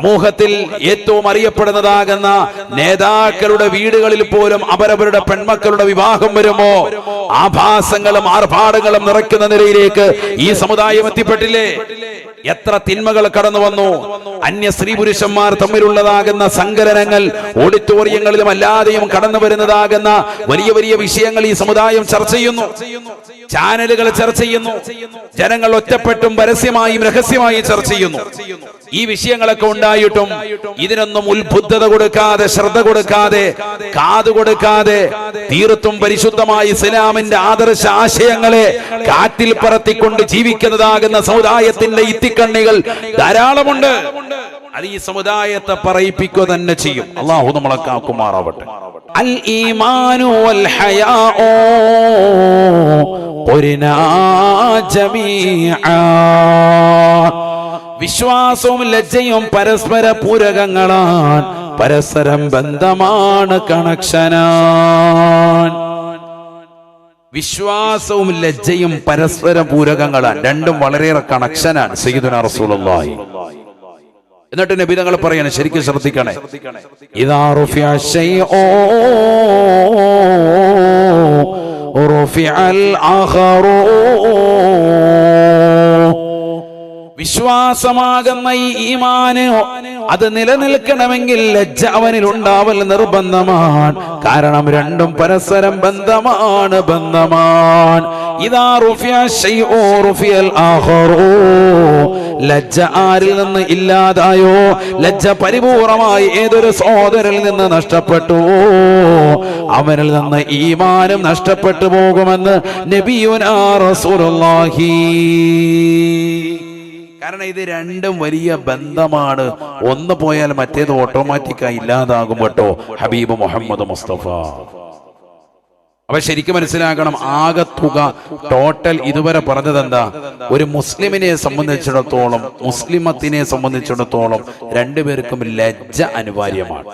സമൂഹത്തിൽ ഏറ്റവും അറിയപ്പെടുന്നതാകുന്ന നേതാക്കളുടെ വീടുകളിൽ പോലും അവരവരുടെ പെൺമക്കളുടെ വിവാഹം വരുമോ? ആഭാസങ്ങളും ആർഭാടങ്ങളും നിറയ്ക്കുന്ന നിലയിലേക്ക് ഈ സമുദായം എത്തിപ്പെട്ടില്ലേ? എത്ര തിന്മകൾ കടന്നു വന്നു? അന്യ സ്ത്രീ പുരുഷന്മാർ തമ്മിലുള്ളതാകുന്ന സങ്കലനങ്ങൾ ഓഡിറ്റോറിയങ്ങളിലും അല്ലാതെയും കടന്നു വരുന്നതാകുന്ന വലിയ വലിയ വിഷയങ്ങൾ ഈ സമുദായം ചർച്ച ചെയ്യുന്നു. ചാനലുകൾ ചർച്ച ചെയ്യുന്നു. ജനങ്ങൾ ഒറ്റപ്പെട്ടും പരസ്യമായും രഹസ്യമായും ചർച്ച ചെയ്യുന്നു. ഈ വിഷയങ്ങളൊക്കെ ഉണ്ടായിട്ടും ഇതിനൊന്നും ഉത്ബുദ്ധത കൊടുക്കാതെ ശ്രദ്ധ കൊടുക്കാതെ കാത് കൊടുക്കാതെ തീർത്തും പരിശുദ്ധമായി ഇസ്ലാമിന്റെ ആദർശ ആശയങ്ങളെ കാറ്റിൽ പറത്തിക്കൊണ്ട് ജീവിക്കുന്നതാകുന്ന സമുദായത്തിന്റെ ഇത്തിക്കണ്ണികൾ ധാരാളമുണ്ട്. അത് ഈ സമുദായത്തെ പറയിപ്പിക്കുക തന്നെ ചെയ്യും. അള്ളാഹു നമ്മളെ കാക്കുമാറാവട്ടെ. അൽ വിശ്വാസവും ലജ്ജയും പരസ്പര പൂരകങ്ങളാണ് പരസ്പരം ബന്ധമാണ് കണക്ഷനാൻ. വിശ്വാസവും ലജ്ജയും പരസ്പര പൂരകങ്ങളാണ്. രണ്ടും വളരെയേറെ കണക്ഷനാണ്. സയ്യിദുന റസൂലുള്ളാഹി. എന്നിട്ട് നബി തങ്ങൾ പറയാണ് ശരിക്കും ശ്രദ്ധിക്കണേ. ഇതാ റുഫിയ ശൈഉ റുഫിഅൽ ആഖറു വിശ്വാസമാകുന്ന ഈ ഈമാന് അത് നിലനിൽക്കണമെങ്കിൽ ലജ്ജ അവനിൽ ഉണ്ടാവൽ നിർബന്ധമാണ്. കാരണം രണ്ടും പരസ്പരം ബന്ധമാണ് ബന്ധമാണ്. ഇതാ റുഫിയ റുഫിയൽ ആഖറു. ലജ്ജ ആരിൽ നിന്ന് ഇല്ലാതായോ? ലജ്ജ പരിപൂർണമായി ഏതൊരു സഹോദരിൽ നിന്ന് നഷ്ടപ്പെട്ടു? അവനിൽ നിന്ന് ഈമാനും നഷ്ടപ്പെട്ടു പോകുമെന്ന് നബിയുനാ റസൂലുള്ളാഹി. കാരണം ഇത് രണ്ടും വലിയ ബന്ധമാണ്. ഒന്ന് പോയാൽ മറ്റേത് ഓട്ടോമാറ്റിക്കായി ഇല്ലാതാകും കേട്ടോ. ഹബീബ് മുഹമ്മദ് മുസ്തഫ. അവ ശരിക്കും മനസ്സിലാക്കണം ആകെ തുക ടോട്ടൽ ഇതുവരെ പറഞ്ഞത് എന്താ? ഒരു മുസ്ലിമിനെ സംബന്ധിച്ചിടത്തോളം മുസ്ലിമത്തിനെ സംബന്ധിച്ചിടത്തോളം രണ്ടുപേർക്കും ലജ്ജ അനിവാര്യമാണ്.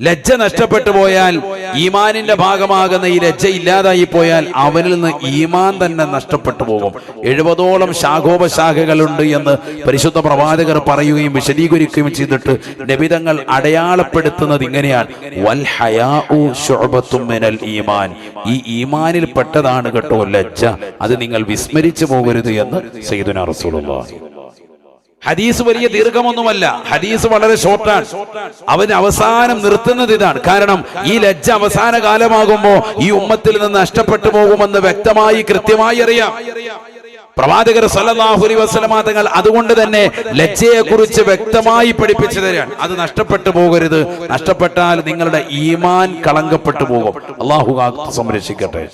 ലജ്ജ നഷ്ടപ്പെട്ടു പോയാൽ ഈമാനിന്റെ ഭാഗമാകുന്ന ഈ ലജ്ജ ഇല്ലാതായി പോയാൽ അവനിൽ നിന്ന് ഈമാൻ തന്നെ നഷ്ടപ്പെട്ടു പോകും. എഴുപതോളം ശാഖോപശാഖകളുണ്ട് എന്ന് പരിശുദ്ധ പ്രവാചകർ പറയുകയും വിശദീകരിക്കുകയും ചെയ്തിട്ട് നബിതങ്ങൾ അടയാളപ്പെടുത്തുന്നത് ഇങ്ങനെയാണ്. വൽ മിനൽ ഈമാൻ. ഈ ഈമാനിൽ പെട്ടതാണ് കേട്ടോ ലജ്ജ. അത് നിങ്ങൾ വിസ്മരിച്ചു പോകരുത് എന്ന് സയ്യിദുനാ റസൂലുള്ളാഹി. ഹദീസ് വലിയ ദീർഘമൊന്നുമല്ല. ഹദീസ് വളരെ ഷോർട്ടാണ് അവന് അവസാനം നിർത്തുന്നത് ഇതാണ്. കാരണം ഈ ലജ്ജ അവസാന കാലമാകുമ്പോ ഈ ഉമ്മത്തിൽ നിന്ന് നഷ്ടപ്പെട്ടു പോകുമെന്ന് വ്യക്തമായി കൃത്യമായി അറിയാം. പ്രവാചകർ സല്ലല്ലാഹു അലൈഹി വസല്ലമ തങ്ങൾ അതുകൊണ്ട് തന്നെ ലജ്ജയെ കുറിച്ച് വ്യക്തമായി പഠിപ്പിച്ചു തരാണ്. അത് നഷ്ടപ്പെട്ടു പോകരുത്. നഷ്ടപ്പെട്ടാൽ നിങ്ങളുടെ ഈമാൻ കളങ്കപ്പെട്ടു പോകും. അള്ളാഹു സംരക്ഷിക്കട്ടെ.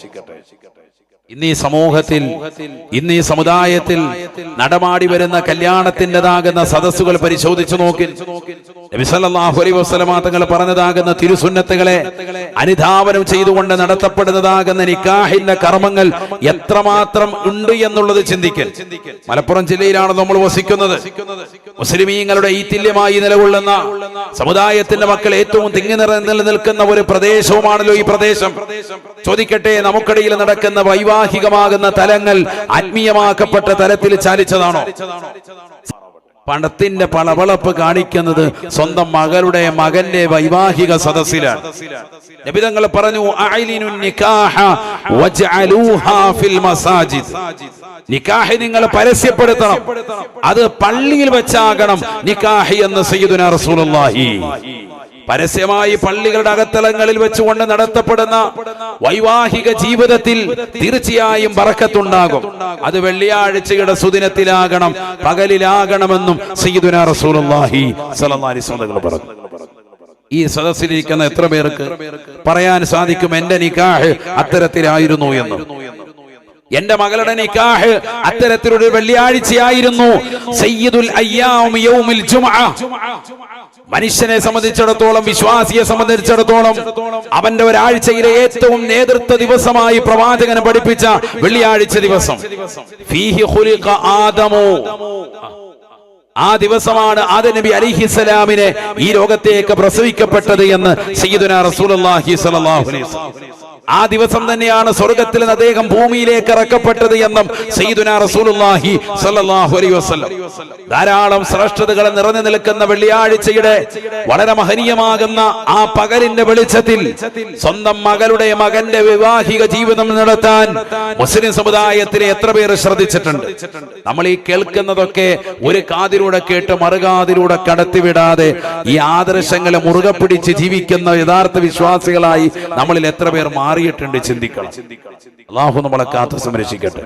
ഇന്ന് സമൂഹത്തിൽ ഇന്ന് ഈ സമുദായത്തിൽ നടമാടി വരുന്ന കല്യാണത്തിന്റെതാകുന്ന സദസ്സുകൾ പരിശോധിച്ചു നോക്കി നബി സല്ലല്ലാഹു അലൈഹി വസല്ലമ തങ്ങൾ പറഞ്ഞതാകുന്ന തിരുസുന്നത്തുകളെ അനുധാവനം ചെയ്തുകൊണ്ട് നടത്തപ്പെടുന്നതാകുന്ന നിക്കാഹിന്റെ കർമ്മങ്ങൾ എത്രമാത്രം ഉണ്ട് എന്നുള്ളത് ചിന്തിക്കൽ മലപ്പുറം ജില്ലയിലാണ് നമ്മൾ വസിക്കുന്നത്. മുസ്ലിമീങ്ങളുടെ ഈറ്റില്യമായി നിലകൊള്ളുന്ന സമുദായത്തിന്റെ മക്കൾ ഏറ്റവും തിങ്ങി നിറ നിലനിൽക്കുന്ന ഒരു പ്രദേശവുമാണല്ലോ ഈ പ്രദേശം. ചോദിക്കട്ടെ നമുക്കിടയിൽ നടക്കുന്ന വൈവാഹികമാകുന്ന തലങ്ങൾ ആത്മീയമാക്കപ്പെട്ട തലത്തിൽ ചാലിച്ചതാണോ പണത്തിന്റെ പളവളപ്പ് കാണിക്കുന്നത് സ്വന്തം മകളുടെ മകന്റെ വൈവാഹിക സദസ്സിലാണ്. പറഞ്ഞു നിക്കാഹ് നിങ്ങൾ പരസ്യപ്പെടുത്തണം. അത് പള്ളിയിൽ വെച്ചാകണം നിക്കാഹി എന്ന് സയ്യിദുനാ റസൂലുള്ളാഹി. പരസ്യമായി പള്ളികളുടെ അകത്തലങ്ങളിൽ വെച്ചുകൊണ്ട് നടത്തപ്പെടുന്ന വൈവാഹിക ജീവിതത്തിൽ തീർച്ചയായും പറക്കത്തുണ്ടാകും അത് വെള്ളിയാഴ്ചയുടെ സുദിനത്തിലാകണം പകലിലാകണമെന്നും സയ്യിദുനാ റസൂലുള്ളാഹി അലൈഹി വസല്ലം പറഞ്ഞു. ഈ സദസ്സിലിരിക്കുന്ന എത്ര പേർക്ക് പറയാൻ സാധിക്കും? എന്റെ നിക്കാഹ് അത്തരത്തിലായിരുന്നു എന്ന്. എന്റെ മകളുടെ നിക്കാഹ് അത്തരത്തിലൊരു വെള്ളിയാഴ്ചയായിരുന്നു. സയ്യിദുൽ അയ്യാം യൗമിൽ മനുഷ്യനെ സംബന്ധിച്ചിടത്തോളം വിശ്വാസിയെ സംബന്ധിച്ചിടത്തോളം അവന്റെ ഒരാഴ്ചയിലെ ഏറ്റവും നേതൃത്വ ദിവസമായി പ്രവാചകൻ പഠിപ്പിച്ച വെള്ളിയാഴ്ച ദിവസം. ഫീഹി ആ ദിവസമാണ് ആദ നബി അലിഹിസലാമിനെ ഈ ലോകത്തേക്ക് പ്രസവിക്കപ്പെട്ടത് എന്ന് സയ്യിദുന റസൂലുള്ളാഹി സ്വല്ലല്ലാഹു അലൈഹി വസല്ലം ആ ദിവസം തന്നെയാണ് സ്വർഗത്തിൽ നിന്ന് അദ്ദേഹം ഭൂമിയിലേക്ക് ഇറക്കപ്പെട്ടത് എന്നും റസൂലുള്ളാഹി സ്വല്ലല്ലാഹു അലൈഹി വസല്ലം. ധാരാളം ശ്രേഷ്ഠതകൾ നിറഞ്ഞു നിൽക്കുന്ന വെള്ളിയാഴ്ചയുടെ വളരെ മഹനീയമാകുന്ന ആ പകലിന്റെ വെളിച്ചത്തിൽ സ്വന്തം മകളുടെ മകന്റെ വിവാഹിക ജീവിതം നടത്താൻ മുസ്ലിം സമുദായത്തിലെ എത്ര പേര് ശ്രദ്ധിച്ചിട്ടുണ്ട്? നമ്മൾ ഈ കേൾക്കുന്നതൊക്കെ ഒരു കാതിലൂടെ കേട്ട് മറുകാതിലൂടെ കടത്തിവിടാതെ ഈ ആദർശങ്ങളെ മുറുകെ പിടിച്ച് ജീവിക്കുന്ന യഥാർത്ഥ വിശ്വാസികളായി നമ്മളിൽ എത്ര പേർ മാറിയിട്ടുണ്ട് ചിന്തിക്കണം. അള്ളാഹു നമ്മളെ കാത്തു സംരക്ഷിക്കട്ടെ.